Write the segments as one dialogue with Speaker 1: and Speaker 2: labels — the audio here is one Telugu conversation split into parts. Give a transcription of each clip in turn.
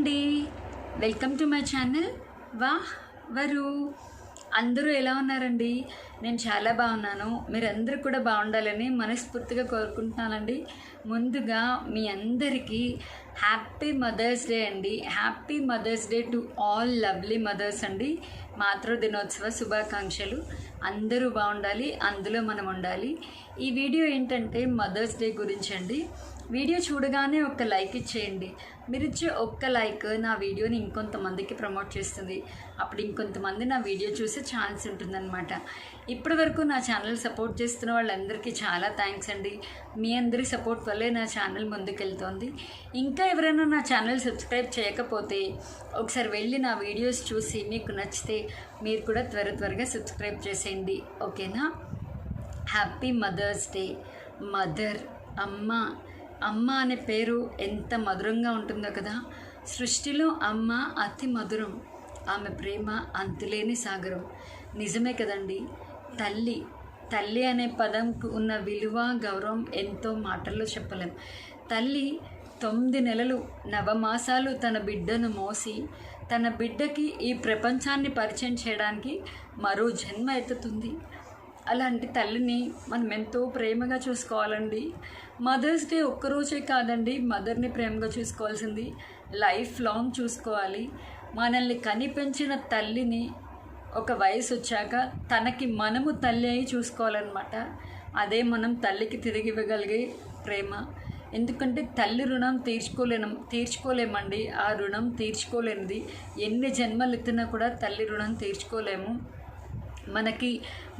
Speaker 1: అండి. Welcome to my channel. వాహ్ వరు. అందరూ ఎలా ఉన్నారండి? నేను చాలా బాగున్నాను. మీరందరూ కూడా బాగుండాలని మనస్ఫూర్తిగా కోరుకుంటున్నానండి. ముందుగా మీ అందరికీ హ్యాపీ మదర్స్ డే అండి. Happy mother's day to all lovely mothers అండి. మాతృ దినోత్సవ శుభాకాంక్షలు. అందరూ బాగుండాలి అందులో మనం ఉండాలి. ఈ వీడియో ఏంటంటే మదర్స్ డే గురించి అండి. వీడియో చూడగానే ఒక లైక్ ఇచ్చేయండి. మీరు ఇచ్చే ఒక్క లైక్ నా వీడియోని ఇంకొంతమందికి ప్రమోట్ చేస్తుంది. అప్పుడు ఇంకొంతమంది నా వీడియో చూసే ఛాన్స్ ఉంటుందన్నమాట. ఇప్పటి వరకు నా ఛానల్ సపోర్ట్ చేస్తున్న వాళ్ళందరికీ చాలా థ్యాంక్స్ అండి. మీ అందరి సపోర్ట్ వల్లే నా ఛానల్ ముందుకెళ్తోంది. ఇంకా ఎవరైనా నా ఛానల్ సబ్స్క్రైబ్ చేయకపోతే ఒకసారి వెళ్ళి నా వీడియోస్ చూసి మీకు నచ్చితే మీరు కూడా త్వర త్వరగా సబ్స్క్రైబ్ చేసేయండి. ఓకేనా? Happy mother's day. మదర్ అమ్మ అమ్మ అనే పేరు ఎంత మధురంగా ఉంటుందో కదా. సృష్టిలో అమ్మ అతి మధురం ఆమె ప్రేమ అంతులేని సాగరం. నిజమే కదండి? తల్లి తల్లి అనే పదంకు ఉన్న విలువ గౌరవం ఎంతో మాటల్లో చెప్పలేం. తల్లి తొమ్మిది నెలలు నవమాసాలు తన బిడ్డను మోసి తన బిడ్డకి ఈ ప్రపంచాన్ని పరిచయం చేయడానికి మరో జన్మ ఎత్తుతుంది. అలాంటి తల్లిని మనం ఎంతో ప్రేమగా చూసుకోవాలండి. మదర్స్ డే ఒక్కరోజే కాదండి మదర్ని ప్రేమగా చూసుకోవాల్సింది. లైఫ్ లాంగ్ చూసుకోవాలి. మనల్ని కనిపించిన తల్లిని ఒక వయసు వచ్చాక తనకి మనము తల్లి అయి చూసుకోవాలన్నమాట. అదే మనం తల్లికి తిరిగి ఇవ్వగలిగే ప్రేమ. ఎందుకంటే తల్లి రుణం తీర్చుకోలేను తీర్చుకోలేమండి. ఆ రుణం తీర్చుకోలేనిది. ఎన్ని జన్మలు ఎత్తినా కూడా తల్లి రుణం తీర్చుకోలేము. మనకి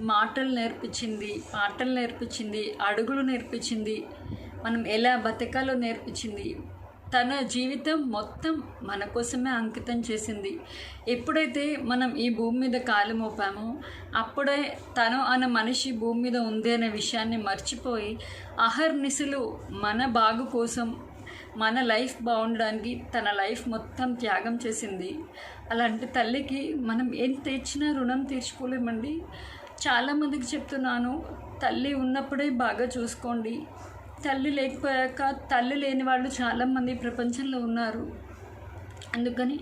Speaker 1: మాటలు నేర్పించింది పాటలు నేర్పించింది అడుగులు నేర్పించింది మనం ఎలా బతకాలో నేర్పించింది. తన జీవితం మొత్తం మన కోసమే అంకితం చేసింది. ఎప్పుడైతే మనం ఈ భూమి మీద కాలు మోపామో అప్పుడే తను అన్న మనిషి భూమి మీద ఉంది అనే విషయాన్ని మర్చిపోయి అహర్నిశలు మన బాగు కోసం మన లైఫ్ బాగుండడానికి తన లైఫ్ మొత్తం త్యాగం చేసింది. అలాంటి తల్లికి మనం ఎంత ఇచ్చినా రుణం తీర్చుకోలేమండి. చాలామందికి చెప్తున్నాను తల్లి ఉన్నప్పుడే బాగా చూసుకోండి. తల్లి లేకపోయాక తల్లి లేని వాళ్ళు చాలామంది ప్రపంచంలో ఉన్నారు. అందుకని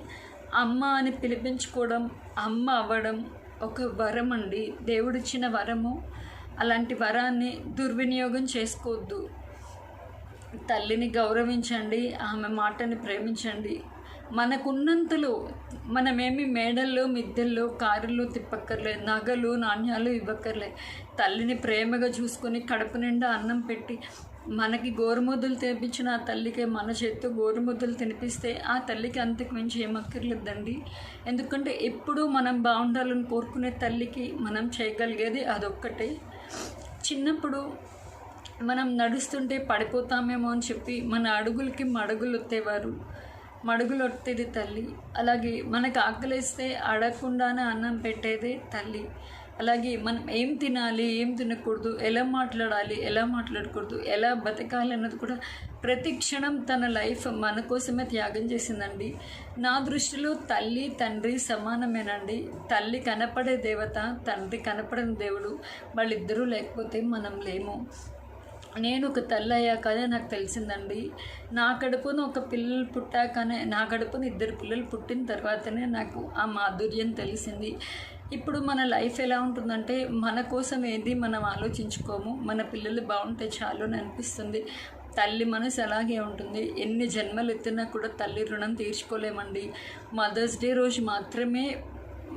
Speaker 1: అమ్మ అని పిలిపించుకోవడం అమ్మ అవ్వడం ఒక వరం అండి దేవుడిచ్చిన వరము. అలాంటి వరాన్ని దుర్వినియోగం చేసుకోవద్దు. తల్లిని గౌరవించండి ఆమె మాటని ప్రేమించండి. మనకున్నంతలో మనమేమి మేడల్లో మిద్దెల్లో కారుల్లో తిప్పక్కర్లే నగలు నాణ్యాలు ఇవ్వక్కర్లే. తల్లిని ప్రేమగా చూసుకొని కడుపు నిండా అన్నం పెట్టి మనకి గోరుముద్దులు తినిపించిన ఆ తల్లికి మన చేత్తో గోరుముద్దులు తినిపిస్తే ఆ తల్లికి అంతకు మించి ఏమక్కర్లేదండి. ఎందుకంటే ఎప్పుడూ మనం బాగుండాలని కోరుకునే తల్లికి మనం చేయగలిగేది అదొక్కటే. చిన్నప్పుడు మనం నడుస్తుంటే పడిపోతామేమో అని చెప్పి మన అడుగులకి మడుగులు ఎత్తేవారు మడుగులొట్టేది తల్లి. అలాగే మనకు ఆకలిస్తే అడగకుండానే అన్నం పెట్టేదే తల్లి. అలాగే మనం ఏం తినాలి ఏం తినకూడదు ఎలా మాట్లాడాలి ఎలా మాట్లాడకూడదు ఎలా బతకాలి అన్నది కూడా ప్రతి క్షణం తన లైఫ్ మన కోసమే త్యాగం చేసిందండి. నా దృష్టిలో తల్లి తండ్రి సమానమేనండి. తల్లి కనపడే దేవత తండ్రి కనపడని దేవుడు వాళ్ళిద్దరూ లేకపోతే మనం లేము. నేను ఒక తల్లి అయ్యాకనే నాకు తెలిసిందండి. నా కడుపున ఒక పిల్లలు పుట్టాకనే నా కడుపున ఇద్దరు పిల్లలు పుట్టిన తర్వాతనే నాకు ఆ మాధుర్యం తెలిసింది. ఇప్పుడు మన లైఫ్ ఎలా ఉంటుందంటే మన కోసం ఏది మనం ఆలోచించుకోము మన పిల్లలు బాగుంటే చాలు అని అనిపిస్తుంది. తల్లి మనసు అలాగే ఉంటుంది. ఎన్ని జన్మలు ఎత్తినా కూడా తల్లి రుణం తీర్చుకోలేమండి. మదర్స్ డే రోజు మాత్రమే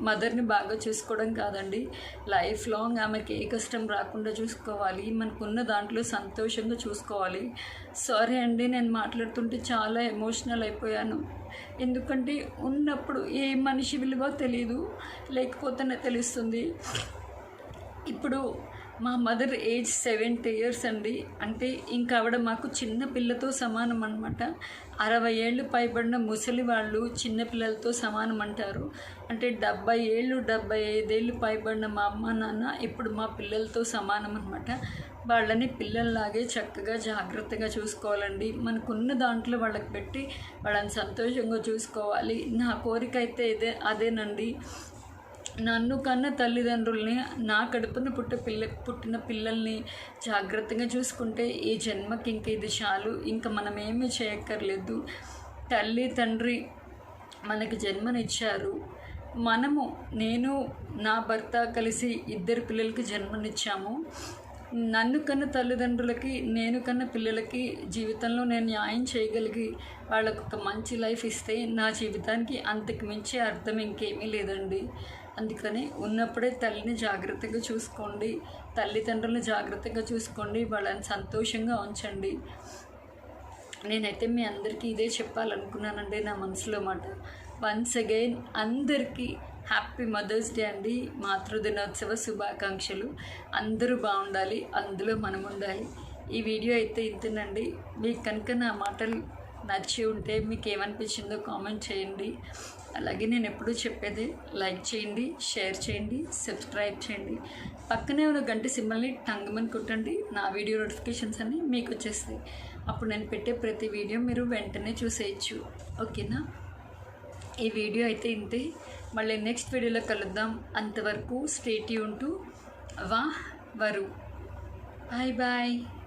Speaker 1: మదర్ని బాగా చూసుకోవడం కాదండి. లైఫ్ లాంగ్ ఆమెకి ఏ కష్టం రాకుండా చూసుకోవాలి. మనకున్న దాంట్లో సంతోషంగా చూసుకోవాలి. సారీ అండి నేను మాట్లాడుతుంటే చాలా ఎమోషనల్ అయిపోయాను. ఎందుకంటే ఉన్నప్పుడు ఏ మనిషి విలువ తెలియదు లేకపోతేనే తెలుస్తుంది. ఇప్పుడు మా మదర్ ఏజ్ సెవెంటీ ఇయర్స్ అండి. అంటే ఇంకా ఆవిడ మాకు చిన్న పిల్లతో సమానం అనమాట అరవై ఏళ్ళు పైబడిన ముసలి వాళ్ళు చిన్నపిల్లలతో సమానం అంటారు. అంటే డెబ్బై ఏళ్ళు డెబ్బై ఐదేళ్ళు పైబడిన మా అమ్మ నాన్న ఇప్పుడు మా పిల్లలతో సమానం అనమాట వాళ్ళని పిల్లల్లాగే చక్కగా జాగ్రత్తగా చూసుకోవాలండి. మనకున్న దాంట్లో వాళ్ళకి పెట్టి వాళ్ళని సంతోషంగా చూసుకోవాలి. నా కోరిక అయితే ఇదే అదేనండి. నన్ను కన్న తల్లిదండ్రుల్ని నా కడుపున పుట్ట పిల్ల పుట్టిన పిల్లల్ని జాగ్రత్తగా చూసుకుంటే ఈ జన్మకి ఇంక ఇది చాలు. ఇంకా మనం ఏమీ చేయక్కర్లేదు. తల్లి తండ్రి మనకి జన్మనిచ్చారు. మనము నేను నా భర్త కలిసి ఇద్దరు పిల్లలకి జన్మనిచ్చాము. నన్ను కన్న తల్లిదండ్రులకి నేను కన్న పిల్లలకి జీవితంలో నేను న్యాయం చేయగలిగి వాళ్ళకు ఒక మంచి లైఫ్ ఇస్తే నా జీవితానికి అంతకు మించి అర్థం ఇంకేమీ లేదండి. అందుకని ఉన్నప్పుడే తల్లిని జాగ్రత్తగా చూసుకోండి తల్లిదండ్రులను జాగ్రత్తగా చూసుకోండి వాళ్ళని సంతోషంగా ఉంచండి. నేనైతే మీ అందరికీ ఇదే చెప్పాలనుకున్నానండి నా మనసులో మాట. వన్స్ అగైన్ అందరికీ హ్యాపీ మదర్స్ డే అండి. మాతృదినోత్సవ శుభాకాంక్షలు. అందరూ బాగుండాలి అందులో మనం ఉండాలి. ఈ వీడియో అయితే ఇంతేనండి. మీకు కనుక నా మాటలు నచ్చి ఉంటే మీకు ఏమనిపించిందో కామెంట్ చేయండి. అలాగే నేను ఎప్పుడూ చెప్పేది లైక్ చేయండి షేర్ చేయండి సబ్స్క్రైబ్ చేయండి. పక్కనే ఉన్న గంట సింబల్ని టంగమని కొట్టండి నా వీడియో నోటిఫికేషన్స్ అన్నీ మీకు వచ్చేస్తాయి. అప్పుడు నేను పెట్టే ప్రతి వీడియో మీరు వెంటనే చూసేయచ్చు. ఓకేనా? ఈ వీడియో అయితే ఇంతే. మళ్ళీ నెక్స్ట్ వీడియోలో కలుద్దాం. అంతవరకు స్టేటీ ఉంటూ వా వరు. Bye bye.